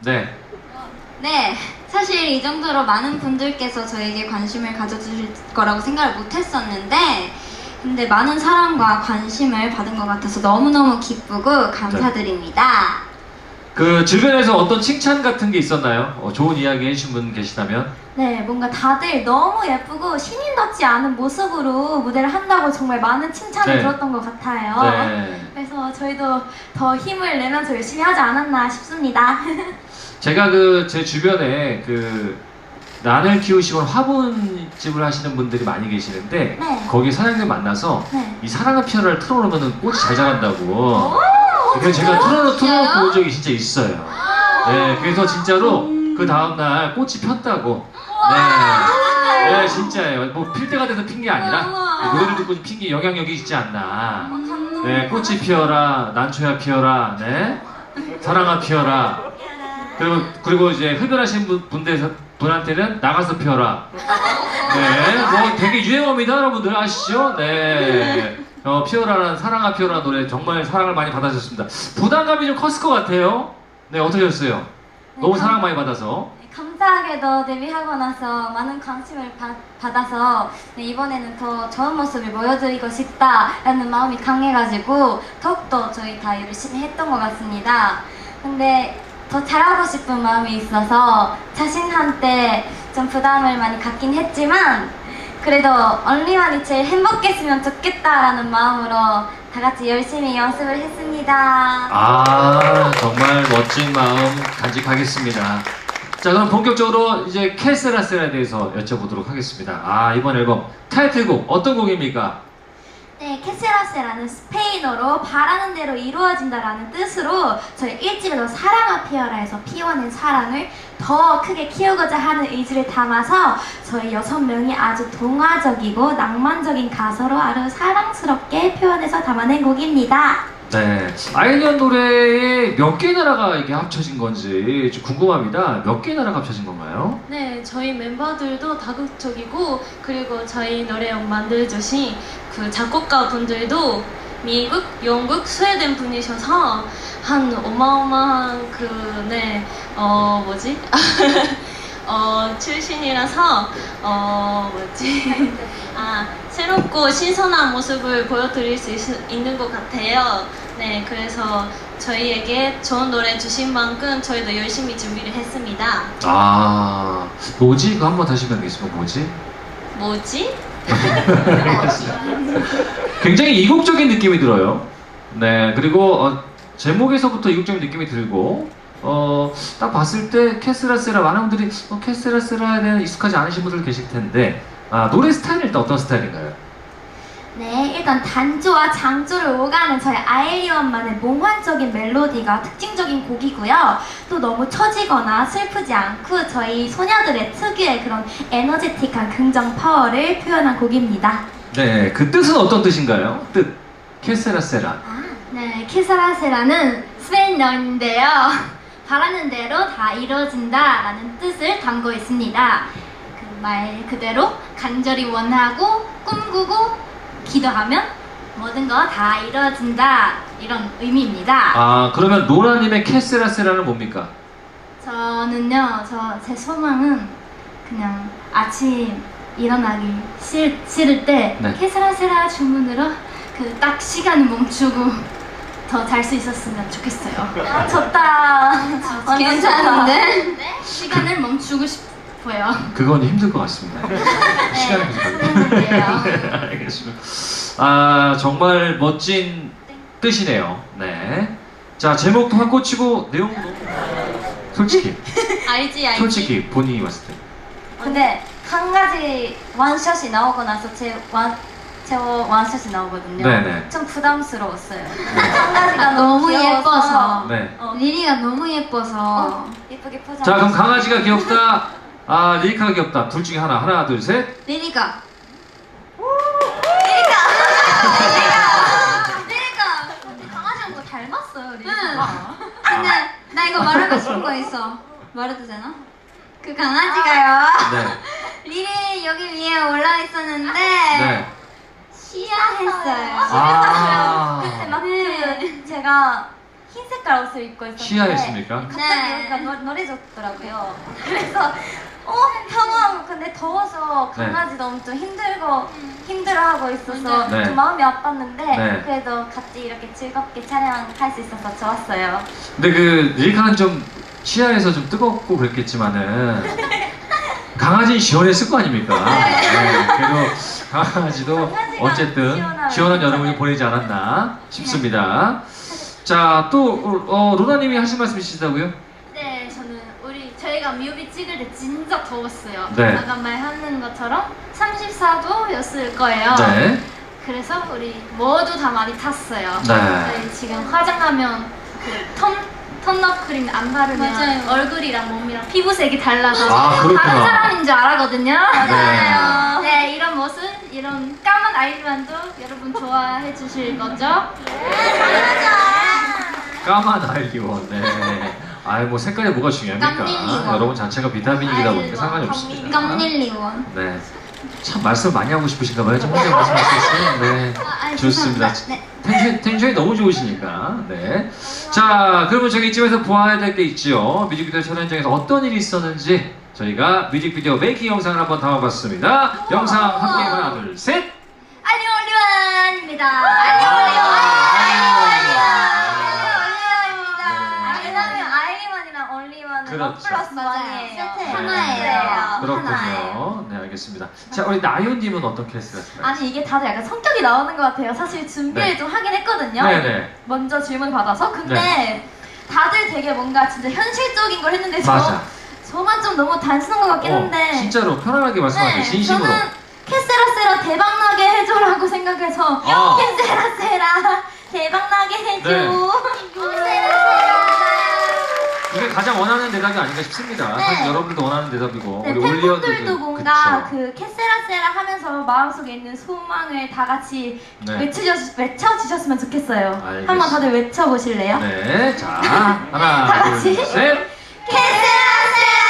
네. 네, 사실 이 정도로 많은 분들께서 저에게 관심을 가져주실 거라고 생각을 못 했었는데, 근데 많은 사랑과 관심을 받은 것 같아서 너무너무 기쁘고 감사드립니다. 그 주변에서 어떤 칭찬 같은 게 있었나요? 어, 좋은 이야기 해주신 분 계시다면? 네, 뭔가 다들 너무 예쁘고 신인답지 않은 모습으로 무대를 한다고 정말 많은 칭찬을 네. 들었던 것 같아요. 네. 그래서 저희도 더 힘을 내면서 열심히 하지 않았나 싶습니다. 제가 그 제 주변에 그 난을 키우시고 화분집을 하시는 분들이 많이 계시는데 네. 거기 사장님 만나서 네. 이 사랑의 피어를 틀어놓으면 꽃이 잘 자란다고. 오, 그래서 제가 틀어놓, 틀어놓고? 본 적이 진짜 있어요. 네, 그래서 진짜로 그 다음날 꽃이 폈다고. 네. 네, 진짜예요. 뭐 필 때가 돼서 핀 게 아니라 우와. 노래를 듣고 핀 게 영향력이 있지 않나. 감사합니다. 네, 꽃이 피어라, 난초야 피어라, 네, 사랑아 피어라. 그리고 그리고 이제 흡연하신 분 분들 분한테는 나가서 피어라. 네, 뭐 되게 유행어입니다, 여러분들 아시죠? 네. 어, 피어라는 사랑아 피어라 노래 정말 사랑을 많이 받아주셨습니다. 부담감이 좀 컸을 것 같아요. 네, 어떠셨어요? 너무 네, 사랑 많이 받아서. 네, 감사하게도 데뷔하고 나서 많은 관심을 받, 받아서 네, 이번에는 더 좋은 모습을 보여드리고 싶다라는 마음이 강해가지고 더욱더 저희 다 열심히 했던 것 같습니다. 근데 더 잘하고 싶은 마음이 있어서 자신한테 좀 부담을 많이 갖긴 했지만 그래도 언니만이 제일 행복했으면 좋겠다라는 마음으로 다 같이 열심히 연습을 했습니다. 아 정말 멋진 마음 간직하겠습니다. 자 그럼 본격적으로 이제 캐스라셀에 대해서 여쭤보도록 하겠습니다. 아 이번 앨범 타이틀곡 어떤 곡입니까? 네, 캐세라세라는 스페인어로 바라는 대로 이루어진다라는 뜻으로 저희 1집에서 사랑아 피어라에서 피워낸 사랑을 더 크게 키우고자 하는 의지를 담아서 저희 여섯 명이 아주 동화적이고 낭만적인 가사로 아주 사랑스럽게 표현해서 담아낸 곡입니다. 네 아일리언 노래에 몇 개의 나라가 이게 합쳐진 건지 좀 궁금합니다. 몇 개의 나라가 합쳐진 건가요? 네, 저희 멤버들도 다국적이고 그리고 저희 노래 만들어주신 그 작곡가 분들도 미국, 영국, 스웨덴 분이셔서 한 어마어마한 그네 어 뭐지 어 출신이라서 어 뭐지 아 새롭고 신선한 모습을 보여드릴 수 있, 있는 것 같아요. 네, 그래서 저희에게 좋은 노래 주신 만큼 저희도 열심히 준비를 했습니다. 아 뭐지? 그거 한번 다시 말하겠습니다. 뭐지? 뭐지? 굉장히 이국적인 느낌이 들어요. 네, 그리고 어, 제목에서부터 이국적인 느낌이 들고, 어, 딱 봤을 때 캐스라세라 많은 분들이 어, 캐스라세라에 대한 익숙하지 않으신 분들 계실 텐데, 아, 노래 스타일은 일단 어떤 스타일인가요? 네, 일단 단조와 장조를 오가는 저희 아이리원만의 몽환적인 멜로디가 특징적인 곡이고요. 또 너무 처지거나 슬프지 않고 저희 소녀들의 특유의 그런 에너제틱한 긍정 파워를 표현한 곡입니다. 네, 그 뜻은 어떤 뜻인가요? 뜻. 캐스라세라. 아, 네, 키사라세라는 스페인어인데요. 바라는 대로 다 이루어진다라는 뜻을 담고 있습니다. 그말 그대로 간절히 원하고 꿈꾸고 기도하면 모든 거 다 이루어진다 이런 의미입니다. 아, 그러면 로라님의 캐스라세라는 뭡니까? 저는요, 저 제 소망은 그냥 아침 일어나기 싫, 싫을 때 네. 케스라세라 주문으로 그 딱 시간을 멈추고 더 잘 수 있었으면 좋겠어요. 아, 좋다. 완전 괜찮은데? 시간을 멈추고 싶 어요. 그건 힘들 것 같습니다. 시간이 네. 가지고. 네, 알겠습니다. 아, 정말 멋진 뜻이네요. 네. 자, 제목도 확 꽂히고 내용도 솔직히, 알지 알지. 솔직히 본인이 봤을 때. 근데 한 가지 원샷이 나오고 나서 제 원, 제 원샷이 나오거든요. 네네. 좀 부담스러웠어요. 한 가지가 너무, 너무 귀여워서. 예뻐서. 네. 어, 리리가 너무 예뻐서. 어, 예쁘게 포장. 자, 그럼 강아지가 귀엽다. 아, 리리카가 귀엽다. 둘 중에 하나. 하나, 둘, 셋. 리리가. 리리가 근데 강아지랑 뭐 닮았어요, 리리가. 근데 나 이거 말하고 싶은 거 있어. 말해도 되나? 그 강아지가요. 네. 리리 여기 위에 올라 있었는데 네. 시야했어요. 아. 근데 막그 제가 흰색 색깔 옷을 입고 있었는데 시야했습니까? 갑자기 네. 여기가 노, 노래졌더라고요. 그래서 어 평화하고 근데 더워서 네. 강아지도 엄청 힘들고 힘들어하고 있어서 네. 좀 마음이 아팠는데 네. 그래도 같이 이렇게 즐겁게 촬영할 수 있어서 좋았어요. 근데 그 릴카는 좀 시야에서 좀 뜨겁고 그랬겠지만은 강아지는 시원했을 거 아닙니까? 네, 그래도 강아지도 강아지가 어쨌든 시원하면 시원한 여름을. 보내지 않았나 싶습니다. 자, 또 어, 로나님이 하신 말씀 있으시다고요? 네, 저희가 뮤비 찍을 때 진짜 더웠어요. 네. 아까 말하는 것처럼 34도였을 거예요. 네. 그래서 우리 모두 다 많이 탔어요. 네. 저희 지금 화장하면 그톤 톤업 크림 안 바르면 맞아요. 얼굴이랑 몸이랑 피부색이 달라서 아, 그렇구나. 다른 사람인 줄 알았거든요. 맞아요. 네, 이런 모습, 이런 까만 아이만도 여러분 좋아해 주실 거죠? 까만 아이리원. 네. 아이 뭐 색깔이 뭐가 중요합니까? 깜닐리원. 여러분 자체가 비타민이다 보니까 상관이 없습니다. 깜닐리원. 네. 참 말씀 많이 하고 싶으신가 봐요. 좀 혼자 말씀하셨어요. 네. 아, 아니, 좋습니다. 네. 텐션, 텐션이 너무 좋으시니까. 네. 자, 그러면 저희 이쯤에서 보아야 될 게 있죠. 뮤직비디오 촬영장에서 어떤 일이 있었는지 저희가 뮤직비디오 메이킹 영상을 한번 담아봤습니다. 영상 함께 하나, 둘, 셋. 알리올리원입니다. 왜냐면 플러스. 원이에요. 세트 하나예요. 하나예요. 그렇군요. 네, 알겠습니다. 자, 우리 나윤님은 어떤 캐스트였을까요? 아니 이게 다들 약간 성격이 나오는 것 같아요. 사실 준비를 네. 좀 하긴 했거든요. 네네. 먼저 질문 받아서 근데 네. 다들 되게 뭔가 진짜 현실적인 걸 했는데 저 맞아. 저만 좀 너무 단순한 것 같긴 어, 한데 진짜로 편안하게 말씀하세요. 네, 진심으로. 저는 캐세라세라 대박나게 해줘라고 생각해서 아. 캐세라세라 대박나게 해줘 네. 캐세라세라 이게 가장 원하는 대답이 아닌가 싶습니다. 네. 사실 여러분들도 원하는 대답이고 네, 우리 팬분들도 올리언들도 뭔가 그쵸. 그 캐세라세라 하면서 마음속에 있는 소망을 다 같이 네. 외쳐주, 외쳐주셨으면 좋겠어요. 알겠습니다. 한번 다들 외쳐보실래요? 네, 자 다 하나, 둘, 같이. 셋. 캐세라세라!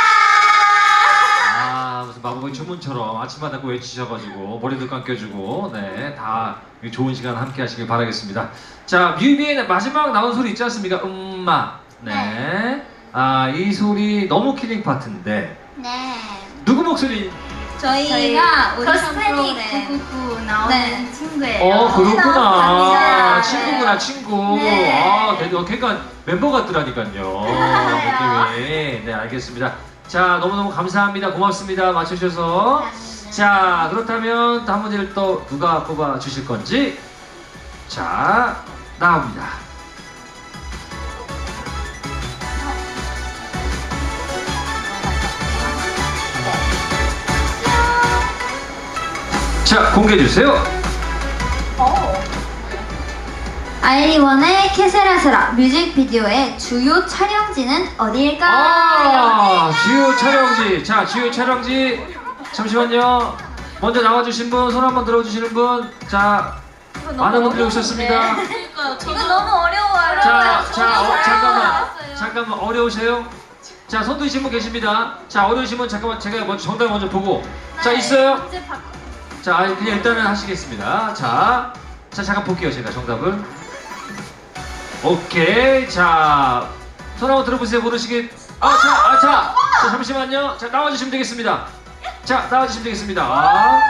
아 무슨 마법의 주문처럼 아침마다 꼭 외치셔가지고 머리도 감겨주고 네다 좋은 시간 함께 하시길 바라겠습니다. 자 뮤비의 마지막 나온 소리 있지 않습니까? 음마. 네. 아 이 소리 너무 킬링 파트인데 네. 누구 목소리? 저희가 오디션 거스패닉 프로그램 999 나오는 네. 친구예요. 어 그렇구나 감사합니다. 친구구나 친구 네. 아 되게 그러니까 멤버 같더라니까요 느낌이 네 알겠습니다 자 너무너무 감사합니다 고맙습니다 맞춰주셔서 자 그렇다면 다음 문제를 또 누가 뽑아 주실 건지 자 나옵니다 자 공개해 주세요 아이리원의 캐세라세라 뮤직비디오의 주요 촬영지는 어디일까요? 아, 주요 촬영지. 자, 주요 촬영지. 잠시만요. 먼저 나와주신 분, 손 한번 들어주시는 분. 자, 많은 분들이 오셨습니다. 그러니까요. 이거 너무 어려워요. 자, 저도 자, 어, 잘 잠깐만. 잠깐만, 어려우세요? 자, 손 드신 분 계십니다. 자, 어려우신 분 잠깐만 제가 먼저 정답 먼저 보고. 자, 있어요? 자, 그냥 일단은 하시겠습니다. 자, 자, 잠깐 볼게요, 제가 정답을. 오케이. 자, 손 한번 들어보세요. 모르시겠. 아, 자, 아, 자, 자, 잠시만요. 자, 나와주시면 되겠습니다. 자, 나와주시면 되겠습니다. 아.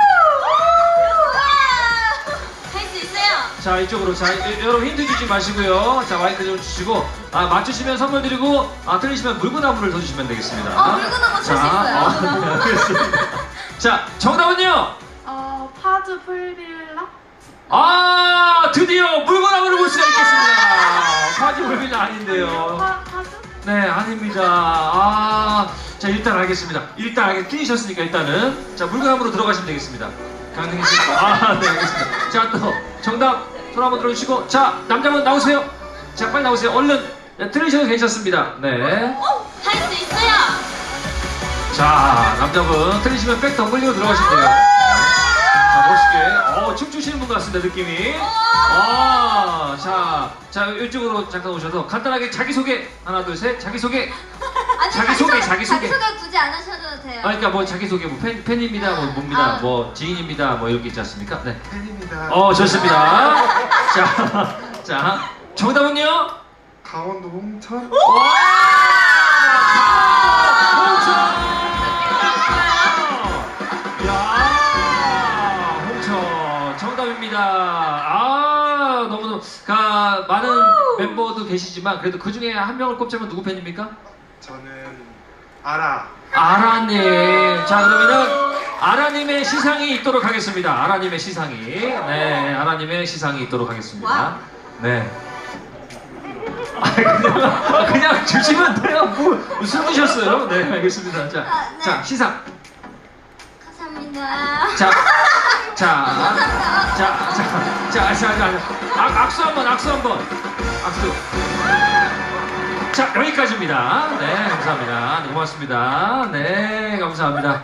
할수 있어요. 자, 이쪽으로. 자, 이- 여러분 힌트 주지 마시고요. 자, 마이크 좀 주시고. 아, 맞추시면 선물 드리고, 아, 틀리시면 물구나무를 더 주시면 되겠습니다. 어, 물구나무 칠수 자, 있어요. 어, 네. 자, 정답은요? 어, 파주 풀빌라? 아 드디어 물건함을 볼 수가 있겠습니다. 파지 물건이 아닌데요. 파, 파주? 네 아닙니다. 아, 자 일단 알겠습니다. 일단 알겠 끼셨으니까 일단은 자 물건함으로 들어가시면 되겠습니다. 강릉이 씨. 아네 알겠습니다. 자 또 정답 손 한번 들어주시고 자 남자분 나오세요. 자 빨리 나오세요. 얼른 네, 들으셔도 괜찮습니다. 네. 할 수 있어요. 자 남자분 틀리시면 백 덤블리고 들어가시면 돼요. 자 멋있게 어 춤추시는 분 같습니다 느낌이. 아, 자, 자 이쪽으로 잠깐 오셔서 간단하게 자기 소개 하나 둘 셋 자기 소개. 아니, 자기 소개, 자기 소개. 자기 소개 굳이 안 하셔도 돼요. 아 그러니까 뭐 자기 소개 뭐 팬, 팬입니다 뭐 뭡니다 아. 뭐 지인입니다 뭐 이렇게 있지 않습니까? 네. 팬입니다. 어 좋습니다. 자, 자 정답은요? 강원도 홍천 홍 아, 너무너무 가 많은 멤버도 계시지만 그래도 그 중에 한 명을 꼽자면 누구 팬입니까? 저는 아라 아라님. 자, 그러면은 아라님의 시상이 있도록 하겠습니다. 아라님의 시상이. 네, 아라님의 시상이 있도록 하겠습니다. 네. 아, 그냥, 그냥 주시면 돼요. 뭐, 숨으셨어요? 네, 알겠습니다. 자, 아, 네. 자, 시상. 감사합니다. 자, 자, 자, 자, 자, 자, 자, 자, 악, 악수 한 번, 악수 한 번, 악수. 자, 여기까지입니다. 네, 감사합니다. 네, 고맙습니다. 네, 감사합니다.